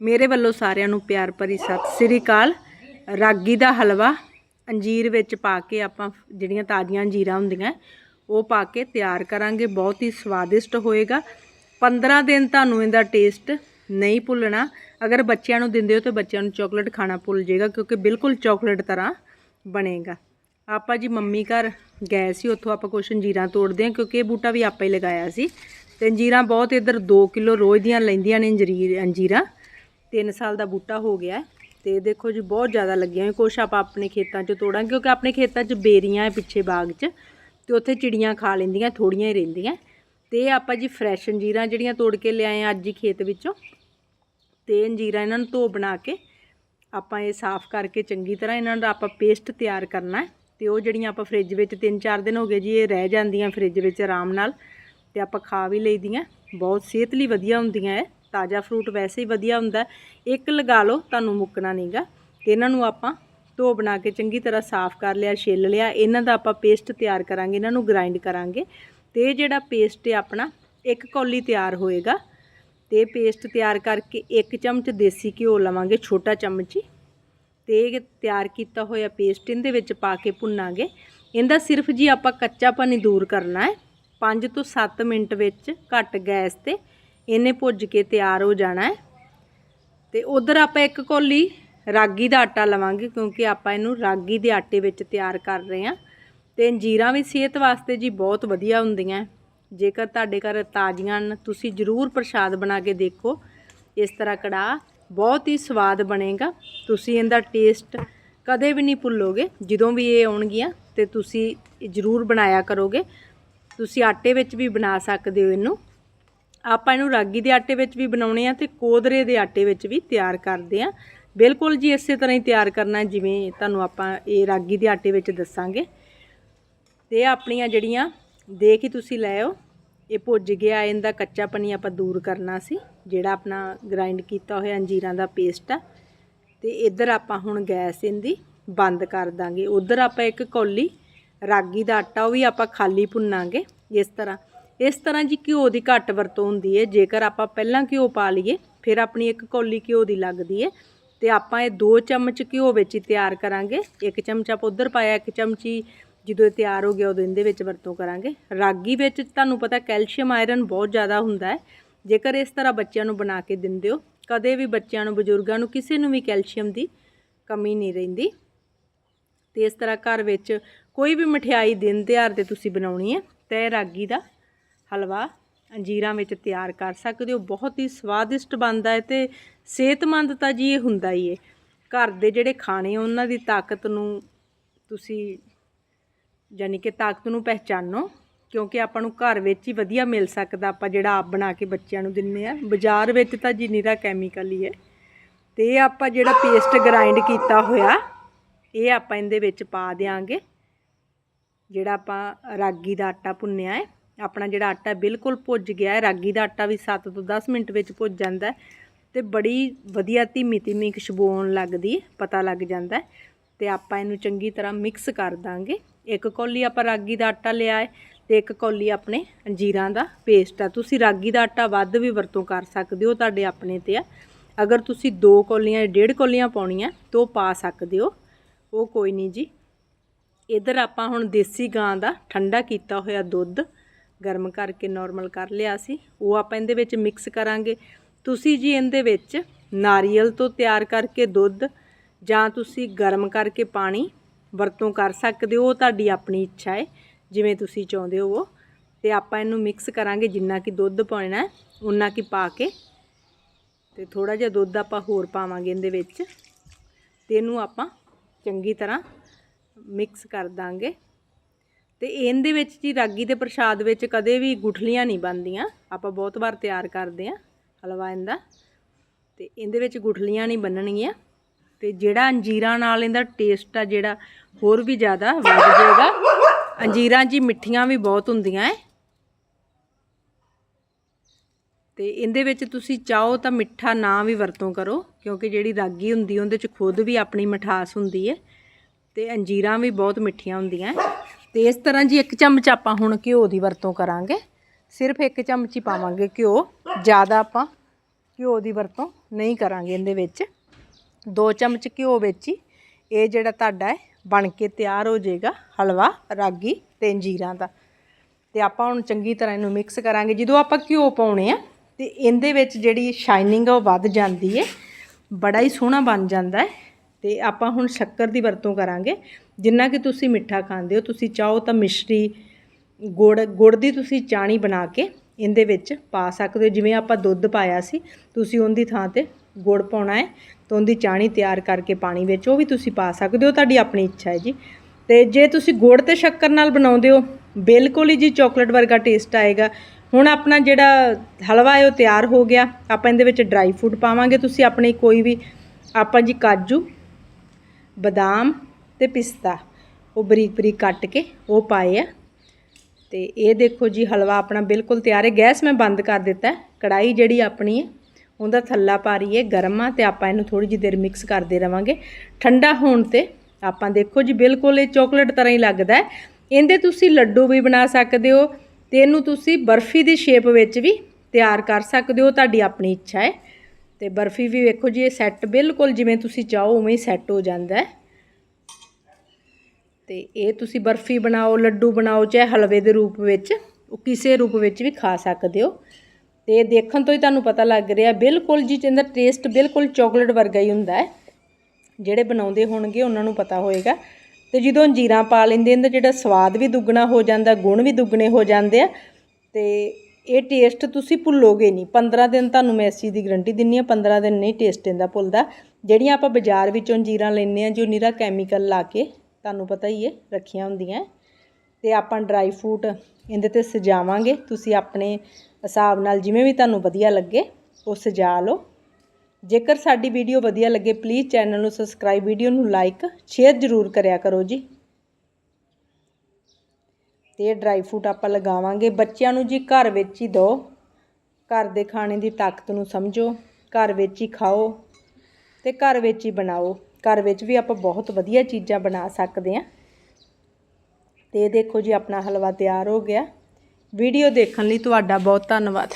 ਮੇਰੇ ਵੱਲੋਂ ਸਾਰਿਆਂ ਨੂੰ ਪਿਆਰ ਭਰੀ ਸਤਿ ਸ੍ਰੀ ਅਕਾਲ। ਰਾਗੀ ਦਾ ਹਲਵਾ ਅੰਜੀਰ ਵਿੱਚ ਪਾ ਕੇ ਆਪਾਂ ਜਿਹੜੀਆਂ ਤਾਜ਼ੀਆਂ ਅੰਜੀਰਾਂ ਹੁੰਦੀਆਂ, ਉਹ ਪਾ ਕੇ ਤਿਆਰ ਕਰਾਂਗੇ। ਬਹੁਤ ਹੀ ਸਵਾਦਿਸ਼ਟ ਹੋਏਗਾ। 15 ਦਿਨ ਤੁਹਾਨੂੰ ਇਹਦਾ ਟੇਸਟ ਨਹੀਂ ਭੁੱਲਣਾ। ਅਗਰ ਬੱਚਿਆਂ ਨੂੰ ਦਿੰਦੇ ਹੋ ਤਾਂ ਬੱਚਿਆਂ ਨੂੰ ਚਾਕਲੇਟ ਖਾਣਾ ਭੁੱਲ ਜਾਏਗਾ, ਕਿਉਂਕਿ ਬਿਲਕੁਲ ਚਾਕਲੇਟ ਤਰ੍ਹਾਂ ਬਣੇਗਾ। ਆਪਾਂ ਜੀ ਮੰਮੀ ਘਰ ਗਏ ਸੀ, ਉੱਥੋਂ ਆਪਾਂ ਕੁਛ ਅੰਜੀਰਾਂ ਤੋੜਦੇ ਹਾਂ, ਕਿਉਂਕਿ ਇਹ ਬੂਟਾ ਵੀ ਆਪਾਂ ਹੀ ਲਗਾਇਆ ਸੀ। ਤੇ ਅੰਜੀਰਾਂ ਬਹੁਤ ਇੱਧਰ 2 ਕਿਲੋ ਰੋਜ਼ ਦੀਆਂ ਲੈਂਦੀਆਂ ਨੇ ਅੰਜੀਰ ਅੰਜੀਰਾਂ। 3 ਸਾਲ ਦਾ ਬੂਟਾ ਹੋ ਗਿਆ ਹੈ ਤੇ ਦੇਖੋ ਜੀ ਬਹੁਤ ਜ਼ਿਆਦਾ ਲੱਗੀਆਂ ਕੁਛ ਆਪਾਂ ਆਪਣੇ ਖੇਤਾਂ 'ਚ ਤੋੜਾਂਗੇ ਕਿਉਂਕਿ ਆਪਣੇ ਖੇਤਾਂ 'ਚ ਬੇਰੀਆਂ ਹੈ ਪਿੱਛੇ ਬਾਗ 'ਚ ਤੇ ਉੱਥੇ ਚਿੜੀਆਂ ਖਾ ਲੈਂਦੀਆਂ, ਥੋੜੀਆਂ ਹੀ ਰਹਿੰਦੀਆਂ। ਤੇ ਆਪਾਂ ਜੀ ਫਰੈਸ਼ ਅੰਜੀਰਾਂ ਜਿਹੜੀਆਂ ਤੋੜ ਕੇ ਲਿਆਏ ਆ ਅੱਜ ਹੀ ਖੇਤ ਵਿੱਚੋਂ, ਤੇ ਅੰਜੀਰਾਂ ਇਹਨਾਂ ਨੂੰ ਧੋ ਬਣਾ ਕੇ ਆਪਾਂ ਇਹ ਸਾਫ਼ ਕਰਕੇ ਚੰਗੀ ਤਰ੍ਹਾਂ ਇਹਨਾਂ ਦਾ ਆਪਾਂ ਪੇਸਟ ਤਿਆਰ ਕਰਨਾ ਹੈ ਤੇ ਉਹ ਜਿਹੜੀਆਂ ਆਪਾਂ ਫ੍ਰਿਜ ਵਿੱਚ 3-4 ਦਿਨ ਹੋ ਗਏ ਜੀ, ਇਹ ਰਹਿ ਜਾਂਦੀਆਂ ਫ੍ਰਿਜ ਵਿੱਚ ਆਰਾਮ ਨਾਲ ਤੇ ਆਪਾਂ ਖਾ ਵੀ ਲਈਦੀਆਂ। ਬਹੁਤ ਸਿਹਤ ਲਈ ਵਧੀਆ ਹੁੰਦੀਆਂ ਹੈ ਤਾਜ਼ਾ ਫਰੂਟ ਵੈਸੇ ਹੀ ਵਧੀਆ ਹੁੰਦਾ ਇੱਕ ਲਗਾ ਲਓ, ਤੁਹਾਨੂੰ ਮੁੱਕਣਾ ਨਹੀਂਗਾ ਤੇ ਇਹਨਾਂ ਨੂੰ ਆਪਾਂ ਧੋ ਬਣਾ ਕੇ ਚੰਗੀ ਤਰ੍ਹਾਂ ਸਾਫ਼ ਕਰ ਲਿਆ, ਛਿੱਲ ਲਿਆ। ਇਹਨਾਂ ਦਾ ਆਪਾਂ ਪੇਸਟ ਤਿਆਰ ਕਰਾਂਗੇ, ਇਹਨਾਂ ਨੂੰ ਗ੍ਰਾਈਂਡ ਕਰਾਂਗੇ। ਤੇ ਇਹ ਜਿਹੜਾ ਪੇਸਟ ਹੈ ਆਪਣਾ, ਇੱਕ ਕੌਲੀ ਤਿਆਰ ਹੋਏਗਾ। ਤੇ ਪੇਸਟ ਤਿਆਰ ਕਰਕੇ ਇੱਕ ਚਮਚ ਦੇਸੀ ਘਿਓ ਲਵਾਂਗੇ, ਛੋਟਾ ਚਮਚ ਹੀ। ਤੇ ਤਿਆਰ ਕੀਤਾ ਹੋਇਆ ਪੇਸਟ ਇਹਦੇ ਵਿੱਚ ਪਾ ਕੇ ਭੁੰਨਾਂਗੇ। ਇਹਦਾ ਸਿਰਫ ਜੀ ਆਪਾਂ ਕੱਚਾ ਪਾਣੀ ਦੂਰ ਕਰਨਾ ਹੈ। 5 ਤੋਂ 7 ਮਿੰਟ ਵਿੱਚ ਘੱਟ ਗੈਸ ਤੇ ਇਹਨੇ ਭੁੱਜ ਕੇ ਤਿਆਰ ਹੋ ਜਾਣਾ ਹੈ। ਤੇ ਉਧਰ ਆਪਾਂ ਇੱਕ ਕੋਲੀ ਰਾਗੀ ਦਾ ਆਟਾ ਲਵਾਂਗੇ, ਕਿਉਂਕਿ ਆਪਾਂ ਇਹਨੂੰ ਰਾਗੀ ਦੇ ਆਟੇ ਵਿੱਚ ਤਿਆਰ ਕਰ ਰਹੇ ਹਾਂ। ਤੇ ਅੰਜੀਰਾਂ ਵੀ ਸਿਹਤ ਵਾਸਤੇ ਜੀ ਬਹੁਤ ਵਧੀਆ ਹੁੰਦੀਆਂ ਜੇਕਰ ਤੁਹਾਡੇ ਘਰ ਤਾਜ਼ੀਆਂ ਹਨ, ਤੁਸੀਂ ਜ਼ਰੂਰ ਪ੍ਰਸ਼ਾਦ ਬਣਾ ਕੇ ਦੇਖੋ। ਇਸ ਤਰ੍ਹਾਂ ਕੜਾਹ ਬਹੁਤ ਹੀ ਸਵਾਦ ਬਣੇਗਾ। ਤੁਸੀਂ ਇਹਦਾ ਟੇਸਟ ਕਦੇ ਵੀ ਨਹੀਂ ਭੁੱਲੋਗੇ। ਜਦੋਂ ਵੀ ਇਹ ਆਉਣਗੀਆਂ, ਤੇ ਤੁਸੀਂ ਜ਼ਰੂਰ ਬਣਾਇਆ ਕਰੋਗੇ। ਤੁਸੀਂ ਆਟੇ ਵਿੱਚ ਵੀ ਬਣਾ ਸਕਦੇ ਹੋ ਇਹਨੂੰ। ਆਪਾਂ ਇਹਨੂੰ ਰਾਗੀ ਦੇ ਆਟੇ ਵਿੱਚ ਵੀ ਬਣਾਉਣੇ ਆ ਤੇ ਕੋਦਰੇ ਦੇ ਆਟੇ ਵਿੱਚ ਵੀ ਤਿਆਰ ਕਰਦੇ ਆ। ਬਿਲਕੁਲ ਜੀ ਇਸੇ ਤਰ੍ਹਾਂ ਹੀ ਤਿਆਰ ਕਰਨਾ ਜਿਵੇਂ ਤੁਹਾਨੂੰ ਆਪਾਂ ਇਹ ਰਾਗੀ ਦੇ ਆਟੇ ਵਿੱਚ ਦੱਸਾਂਗੇ। ਤੇ ਆਪਣੀਆਂ ਜਿਹੜੀਆਂ ਦੇ ਕੇ ਤੁਸੀਂ ਲੈ ਆਓ। ਇਹ ਭੁੱਜ ਗਿਆ, ਇਹਦਾ ਕੱਚਾ ਪਨੀ ਆਪਾਂ ਦੂਰ ਕਰਨਾ ਸੀ, ਜਿਹੜਾ ਆਪਣਾ ਗ੍ਰਾਈਂਡ ਕੀਤਾ ਹੋਇਆ ਅੰਜੀਰਾਂ ਦਾ ਪੇਸਟ ਆ। ਤੇ ਇੱਧਰ ਆਪਾਂ ਹੁਣ ਗੈਸ ਇਹਦੀ ਬੰਦ ਕਰ ਦਾਂਗੇ। ਉਧਰ ਆਪਾਂ ਇੱਕ ਕੌਲੀ ਰਾਗੀ ਦਾ ਆਟਾ, ਉਹ ਵੀ ਆਪਾਂ ਖਾਲੀ ਭੁੰਨਾਂਗੇ। ਇਸ ਤਰ੍ਹਾਂ ਇਸ ਤਰ੍ਹਾਂ ਜੀ ਘਿਓ ਦੀ ਘੱਟ ਵਰਤੋਂ ਹੁੰਦੀ ਹੈ ਜੇਕਰ ਆਪਾਂ ਪਹਿਲਾਂ ਘਿਓ ਪਾ ਲਈਏ, ਫਿਰ ਆਪਣੀ ਇੱਕ ਕੌਲੀ ਘਿਓ ਦੀ ਲੱਗਦੀ ਹੈ ਤੇ ਆਪਾਂ ਇਹ 2 ਚਮਚ ਘਿਓ ਵਿੱਚ ਹੀ ਤਿਆਰ ਕਰਾਂਗੇ। ਇੱਕ ਚਮਚ ਆਪ ਉਧਰ ਪਾਇਆ, ਇੱਕ ਚਮਚੀ ਜਦੋਂ ਇਹ ਤਿਆਰ ਹੋ ਗਿਆ, ਉਦੋਂ ਇਹਦੇ ਵਿੱਚ ਵਰਤੋਂ ਕਰਾਂਗੇ। ਰਾਗੀ ਵਿੱਚ ਤੁਹਾਨੂੰ ਪਤਾ ਕੈਲਸ਼ੀਅਮ ਆਇਰਨ ਬਹੁਤ ਜ਼ਿਆਦਾ ਹੁੰਦਾ ਹੈ ਜੇਕਰ ਇਸ ਤਰ੍ਹਾਂ ਬੱਚਿਆਂ ਨੂੰ ਬਣਾ ਕੇ ਦਿੰਦੇ ਹੋ, ਕਦੇ ਵੀ ਬੱਚਿਆਂ ਨੂੰ, ਬਜ਼ੁਰਗਾਂ ਨੂੰ ਕਿਸੇ ਨੂੰ ਵੀ ਕੈਲਸ਼ੀਅਮ ਦੀ ਕਮੀ ਨਹੀਂ ਰਹਿੰਦੀ। ਤੇ ਇਸ ਤਰ੍ਹਾਂ ਘਰ ਵਿੱਚ ਕੋਈ ਵੀ ਮਠਿਆਈ ਦਿਨ ਤਿਉਹਾਰ ਤੇ ਤੁਸੀਂ ਬਣਾਉਣੀ ਹੈ ਤੇ ਇਹ ਰਾਗੀ ਦਾ ਹਲਵਾ ਅੰਜੀਰਾਂ ਵਿੱਚ ਤਿਆਰ ਕਰ ਸਕਦੇ ਹੋ। ਬਹੁਤ ਹੀ ਸਵਾਦਿਸ਼ਟ ਬਣਦਾ ਹੈ ਤੇ ਸਿਹਤਮੰਦ ਤਾਂ ਜੀ ਇਹ ਹੁੰਦਾ ਹੀ ਹੈ। ਘਰ ਦੇ ਜਿਹੜੇ ਖਾਣੇ ਉਹਨਾਂ ਦੀ ਤਾਕਤ ਨੂੰ ਤੁਸੀਂ ਯਾਨੀ ਕਿ ਤਾਕਤ ਨੂੰ ਪਹਿਚਾਨੋ, ਕਿਉਂਕਿ ਆਪਾਂ ਨੂੰ ਘਰ ਵਿੱਚ ਹੀ ਵਧੀਆ ਮਿਲ ਸਕਦਾ। ਆਪਾਂ ਜਿਹੜਾ ਆਪ ਬਣਾ ਕੇ ਬੱਚਿਆਂ ਨੂੰ ਦਿੰਨੇ ਆ, ਬਾਜ਼ਾਰ ਵਿੱਚ ਤਾਂ ਜਿੰਨੀ ਦਾ ਕੈਮੀਕਲ ਹੀ ਹੈ। ਤੇ ਇਹ ਆਪਾਂ ਜਿਹੜਾ ਪੇਸਟ ਗ੍ਰਾਈਂਡ ਕੀਤਾ ਹੋਇਆ, ਇਹ ਆਪਾਂ ਇਹਦੇ ਵਿੱਚ ਪਾ ਦੇਾਂਗੇ ਜਿਹੜਾ ਆਪਾਂ ਰਾਗੀ ਦਾ ਆਟਾ ਭੁੰਨਿਆ ਹੈ ਆਪਣਾ ਜਿਹੜਾ ਆਟਾ ਬਿਲਕੁਲ ਭੁੱਜ ਗਿਆ ਹੈ, ਰਾਗੀ ਦਾ ਆਟਾ ਵੀ 7 ਤੋਂ 10 ਮਿੰਟ ਵਿੱਚ ਭੁੱਜ ਜਾਂਦਾ ਹੈ ਤੇ ਬੜੀ ਵਧੀਆ ਧੀਮੀ ਧੀਮੀ ਖੁਸ਼ਬੂ ਆਉਣ ਲੱਗਦੀ ਹੈ, ਪਤਾ ਲੱਗ ਜਾਂਦਾ ਹੈ ਤੇ ਆਪਾਂ ਇਹਨੂੰ ਚੰਗੀ ਤਰ੍ਹਾਂ ਮਿਕਸ ਕਰ ਦਾਂਗੇ। ਇੱਕ ਕੌਲੀ ਆਪਾਂ ਰਾਗੀ ਦਾ ਆਟਾ ਲਿਆ ਹੈ ਤੇ ਇੱਕ ਕੌਲੀ ਆਪਣੇ ਅੰਜੀਰਾਂ ਦਾ ਪੇਸਟ ਆ ਤੁਸੀਂ ਰਾਗੀ ਦਾ ਆਟਾ ਵੱਧ ਵੀ ਵਰਤੋਂ ਕਰ ਸਕਦੇ ਹੋ ਤੁਹਾਡੇ ਆਪਣੇ ਤੇ ਆ। ਅਗਰ ਤੁਸੀਂ ਦੋ ਕੌਲੀਆਂ ਡੇਢ ਕੌਲੀਆਂ ਪਾਉਣੀਆਂ ਤਾਂ ਉਹ ਪਾ ਸਕਦੇ ਹੋ। ਉਹ ਕੋਈ ਨਹੀਂ ਜੀ। ਇਧਰ ਆਪਾਂ ਹੁਣ ਦੇਸੀ ਗਾਂ ਦਾ ਠੰਡਾ ਕੀਤਾ ਹੋਇਆ ਦੁੱਧ ਗਰਮ ਕਰਕੇ ਨਾਰਮਲ ਕਰ ਲਿਆ ਸੀ। ਉਹ ਆਪਾਂ ਇਹਦੇ ਵਿੱਚ ਮਿਕਸ ਕਰਾਂਗੇ। ਤੁਸੀਂ ਜੀ ਇਹਦੇ ਵਿੱਚ ਨਾਰੀਅਲ ਤੋਂ ਤਿਆਰ ਕਰਕੇ ਦੁੱਧ ਜਾਂ ਤੁਸੀਂ ਗਰਮ ਕਰਕੇ ਪਾਣੀ ਵਰਤੋਂ ਕਰ ਸਕਦੇ ਹੋ, ਉਹ ਤੁਹਾਡੀ ਆਪਣੀ ਇੱਛਾ ਹੈ, ਜਿਵੇਂ ਤੁਸੀਂ ਚਾਹੁੰਦੇ ਹੋ ਉਹ। ਤੇ ਆਪਾਂ ਇਹਨੂੰ ਮਿਕਸ ਕਰਾਂਗੇ, ਜਿੰਨਾ ਕਿ ਦੁੱਧ ਪਾਉਣਾ ਉਨਾ ਕਿ ਪਾ ਕੇ। ਤੇ ਥੋੜਾ ਜਿਹਾ ਦੁੱਧ ਆਪਾਂ ਹੋਰ ਪਾਵਾਂਗੇ ਇਹਦੇ ਵਿੱਚ। ਤੇ ਇਹਨੂੰ ਆਪਾਂ ਚੰਗੀ ਤਰ੍ਹਾਂ ਮਿਕਸ ਕਰ ਦਾਂਗੇ। ਤੇ ਇਹਦੇ ਵਿੱਚ ਜੀ ਰਾਗੀ ਦੇ ਪ੍ਰਸ਼ਾਦ ਵਿੱਚ ਕਦੇ ਵੀ ਗੁਠਲੀਆਂ ਨਹੀਂ ਬਣਦੀਆਂ। ਆਪਾਂ ਬਹੁਤ ਵਾਰ ਤਿਆਰ ਕਰਦੇ ਆਂ ਹਲਵਾ ਇਹਦਾ। ਤੇ ਇਹਦੇ ਵਿੱਚ ਗੁਠਲੀਆਂ ਨਹੀਂ ਬੰਨਣਗੀਆਂ ਤੇ ਜਿਹੜਾ ਅੰਜੀਰਾਂ ਨਾਲ ਇਹਦਾ ਟੇਸਟ ਆ ਜਿਹੜਾ ਹੋਰ ਵੀ ਜ਼ਿਆਦਾ ਵੱਧ ਜਾਏਗਾ। ਅੰਜੀਰਾਂ ਜੀ ਮਿੱਠੀਆਂ ਵੀ ਬਹੁਤ ਹੁੰਦੀਆਂ ਐ। ਤੇ ਇਹਦੇ ਵਿੱਚ ਤੁਸੀਂ ਚਾਹੋ ਤਾਂ ਮਿੱਠਾ ਨਾ ਵੀ ਵਰਤੋਂ ਕਰੋ, ਕਿਉਂਕਿ ਜਿਹੜੀ ਰਾਗੀ ਹੁੰਦੀ ਉਹਦੇ ਚ ਖੁਦ ਵੀ ਆਪਣੀ ਮਿਠਾਸ ਹੁੰਦੀ ਹੈ ਤੇ ਅੰਜੀਰਾਂ ਵੀ ਬਹੁਤ ਮਿੱਠੀਆਂ ਹੁੰਦੀਆਂ ਤੇ ਇਸ ਤਰ੍ਹਾਂ ਜੀ ਇੱਕ ਚਮਚ ਆਪਾਂ ਹੁਣ ਘਿਓ ਦੀ ਵਰਤੋਂ ਕਰਾਂਗੇ। ਸਿਰਫ ਇੱਕ ਚਮਚ ਹੀ ਪਾਵਾਂਗੇ ਘਿਓ। ਜ਼ਿਆਦਾ ਆਪਾਂ ਘਿਓ ਦੀ ਵਰਤੋਂ ਨਹੀਂ ਕਰਾਂਗੇ ਇਹਦੇ ਵਿੱਚ। ਦੋ ਚਮਚ ਘਿਓ ਵਿੱਚ ਹੀ ਇਹ ਜਿਹੜਾ ਤੁਹਾਡਾ ਹੈ, ਬਣ ਕੇ ਤਿਆਰ ਹੋ ਜਾਏਗਾ ਹਲਵਾ, ਰਾਗੀ ਤੇ ਜੀਰਾਂ ਦਾ। ਤੇ ਆਪਾਂ ਹੁਣ ਚੰਗੀ ਤਰ੍ਹਾਂ ਇਹਨੂੰ ਮਿਕਸ ਕਰਾਂਗੇ। ਜਦੋਂ ਆਪਾਂ ਘਿਓ ਪਾਉਣੇ ਆ, ਤੇ ਇਹਦੇ ਵਿੱਚ ਜਿਹੜੀ ਸ਼ਾਈਨਿੰਗ ਆ ਉਹ ਵੱਧ ਜਾਂਦੀ ਹੈ। ਬੜਾ ਹੀ ਸੋਹਣਾ ਬਣ ਜਾਂਦਾ ਹੈ। ਤੇ ਆਪਾਂ ਹੁਣ ਸ਼ੱਕਰ ਦੀ ਵਰਤੋਂ ਕਰਾਂਗੇ। ਜਿੰਨਾ ਕਿ ਤੁਸੀਂ ਮਿੱਠਾ ਖਾਂਦੇ ਹੋ, ਤੁਸੀਂ ਚਾਹੋ ਤਾਂ ਮਿਸ਼ਰੀ, ਗੁੜ ਗੁੜ ਦੀ ਤੁਸੀਂ ਚਾਣੀ ਬਣਾ ਕੇ ਇਹਦੇ ਵਿੱਚ ਪਾ ਸਕਦੇ ਹੋ। ਜਿਵੇਂ ਆਪਾਂ ਦੁੱਧ ਪਾਇਆ ਸੀ, ਤੁਸੀਂ ਉਹਦੀ ਥਾਂ ਤੇ ਗੁੜ ਪਾਉਣਾ ਹੈ ਤਾਂ ਉਹਦੀ ਚਾਣੀ ਤਿਆਰ ਕਰਕੇ ਪਾਣੀ ਵਿੱਚ ਉਹ ਵੀ ਤੁਸੀਂ ਪਾ ਸਕਦੇ ਹੋ। ਤੁਹਾਡੀ ਆਪਣੀ ਇੱਛਾ ਹੈ ਜੀ। ਤੇ ਜੇ ਤੁਸੀਂ ਗੁੜ ਤੇ ਸ਼ੱਕਰ ਨਾਲ ਬਣਾਉਂਦੇ ਹੋ, ਬਿਲਕੁਲ ਹੀ ਜੀ ਚਾਕਲੇਟ ਵਰਗਾ ਟੇਸਟ ਆਏਗਾ। ਹੁਣ ਆਪਣਾ ਜਿਹੜਾ ਹਲਵਾ ਹੈ, ਉਹ ਤਿਆਰ ਹੋ ਗਿਆ। ਆਪਾਂ ਇਹਦੇ ਵਿੱਚ ਡਰਾਈ ਫਰੂਟ ਪਾਵਾਂਗੇ। ਤੁਸੀਂ ਆਪਣੀ ਕੋਈ ਵੀ, ਆਪਾਂ ਜੀ ਕਾਜੂ ਬਦਾਮ ਤੇ ਪਿਸਤਾ। ਉਹ ਬਰੀਕ ਬਰੀਕ ਕੱਟ ਕੇ ਉਹ ਪਾਏ ਆ। ਤੇ ਇਹ ਦੇਖੋ ਜੀ, ਹਲਵਾ ਆਪਣਾ ਬਿਲਕੁਲ ਤਿਆਰ ਹੈ। ਗੈਸ ਮੈਂ ਬੰਦ ਕਰ ਦਿੱਤਾ ਹੈ। ਕੜਾਈ ਜਿਹੜੀ ਆਪਣੀ ਹੈ, ਉਹਦਾ ਥੱਲਾ ਪਾ ਰਹੀ ਹੈ, ਗਰਮ ਆ ਤੇ ਆਪਾਂ ਇਹਨੂੰ ਥੋੜੀ ਜਿਹੀ ਦੇਰ ਮਿਕਸ ਕਰਦੇ ਰਵਾਂਗੇ। ਠੰਡਾ ਹੋਣ ਤੇ ਆਪਾਂ ਦੇਖੋ ਜੀ, ਬਿਲਕੁਲ ਇਹ ਚਾਕਲੇਟ ਤਰ੍ਹਾਂ ਹੀ ਲੱਗਦਾ ਹੈ। ਇਹਦੇ ਤੁਸੀਂ ਲੱਡੂ ਵੀ ਬਣਾ ਸਕਦੇ ਹੋ ਤੇ ਇਹਨੂੰ ਤੁਸੀਂ ਬਰਫੀ ਦੀ ਸ਼ੇਪ ਵਿੱਚ ਵੀ ਤਿਆਰ ਕਰ ਸਕਦੇ ਹੋ। ਤੁਹਾਡੀ ਆਪਣੀ ਇੱਛਾ ਹੈ। ਤੇ ਬਰਫੀ ਵੀ ਵੇਖੋ ਜੀ, ਇਹ ਸੈੱਟ ਬਿਲਕੁਲ ਜਿਵੇਂ ਤੁਸੀਂ ਚਾਹੋ, ਉਵੇਂ ਹੀ ਸੈੱਟ ਹੋ ਜਾਂਦਾ ਹੈ। ਤੇ ਇਹ ਤੁਸੀਂ ਬਰਫੀ ਬਣਾਓ, ਲੱਡੂ ਬਣਾਓ, ਚਾਹੇ ਹਲਵੇ ਦੇ ਰੂਪ ਵਿੱਚ, ਉਹ ਕਿਸੇ ਰੂਪ ਵਿੱਚ ਵੀ ਖਾ ਸਕਦੇ ਹੋ। ਤੇ ਦੇਖਣ ਤੋਂ ਹੀ ਤੁਹਾਨੂੰ ਪਤਾ ਲੱਗ ਰਿਹਾ, ਬਿਲਕੁਲ ਜੀ ਇਹਦਾ ਟੇਸਟ ਬਿਲਕੁਲ ਚਾਕਲੇਟ ਵਰਗਾ ਹੀ ਹੁੰਦਾ ਹੈ। ਜਿਹੜੇ ਬਣਾਉਂਦੇ ਹੋਣਗੇ, ਉਹਨਾਂ ਨੂੰ ਪਤਾ ਹੋਏਗਾ। ਤੇ ਜਦੋਂ ਜੀਰਾ ਪਾ ਲੈਂਦੇ ਇਹਦਾ ਜਿਹੜਾ ਸਵਾਦ ਵੀ ਦੁੱਗਣਾ ਹੋ ਜਾਂਦਾ, ਗੁਣ ਵੀ ਦੁੱਗਣੇ ਹੋ ਜਾਂਦੇ ਆ। ਤੇ ਇਹ ਟੇਸਟ ਤੁਸੀਂ ਭੁੱਲੋਗੇ ਨਹੀਂ। 15 ਦਿਨ ਤੁਹਾਨੂੰ ਮੈਂ ਇਸ ਚੀਜ਼ ਦੀ ਗਰੰਟੀ ਦਿੰਨੀ ਆ 15 ਦਿਨ ਨਹੀਂ ਟੇਸਟ ਇਹਦਾ ਭੁੱਲਦਾ। ਜਿਹੜੀਆਂ ਆਪਾਂ ਬਾਜ਼ਾਰ ਵਿੱਚੋਂ ਜੀਰਾ ਲੈਂਦੇ ਆ ਜੋ ਨਿਰਾ ਕੈਮੀਕਲ ਲਾ ਕੇ ਤੁਹਾਨੂੰ ਪਤਾ ਹੀ ਹੈ, ਰੱਖੀਆਂ ਹੁੰਦੀਆਂ ਤੇ ਆਪਾਂ ਡਰਾਈ ਫਰੂਟ ਇਹਦੇ ਤੇ ਸਜਾਵਾਂਗੇ। ਤੁਸੀਂ ਆਪਣੇ ਹਿਸਾਬ ਨਾਲ ਜਿਵੇਂ ਵੀ ਤੁਹਾਨੂੰ ਵਧੀਆ ਲੱਗੇ, ਉਹ ਸਜਾ ਲਓ। ਜੇਕਰ ਸਾਡੀ ਵੀਡੀਓ ਵਧੀਆ ਲੱਗੇ ਪਲੀਜ਼ ਚੈਨਲ ਨੂੰ ਸਬਸਕ੍ਰਾਈਬ ਵੀਡੀਓ ਨੂੰ ਲਾਈਕ ਸ਼ੇਅਰ ਜ਼ਰੂਰ ਕਰਿਆ ਕਰੋ ਜੀ। ਤੇ ਇਹ ਡਰਾਈ ਫਰੂਟ ਆਪਾਂ ਲਗਾਵਾਂਗੇ। ਬੱਚਿਆਂ ਨੂੰ ਜੀ ਘਰ ਵਿੱਚ ਹੀ ਦਿਓ। ਘਰ ਦੇ ਖਾਣੇ ਦੀ ਤਾਕਤ ਨੂੰ ਸਮਝੋ। ਘਰ ਵਿੱਚ ਹੀ ਖਾਓ ਤੇ ਘਰ ਵਿੱਚ ਹੀ ਬਣਾਓ। ਘਰ ਵਿੱਚ ਵੀ ਆਪਾਂ ਬਹੁਤ ਵਧੀਆ ਚੀਜ਼ਾਂ ਬਣਾ ਸਕਦੇ ਹਾਂ। ਤੇ ਦੇਖੋ ਜੀ, ਆਪਣਾ ਹਲਵਾ ਤਿਆਰ ਹੋ ਗਿਆ। ਵੀਡੀਓ ਦੇਖਣ ਲਈ ਤੁਹਾਡਾ ਬਹੁਤ ਧੰਨਵਾਦ।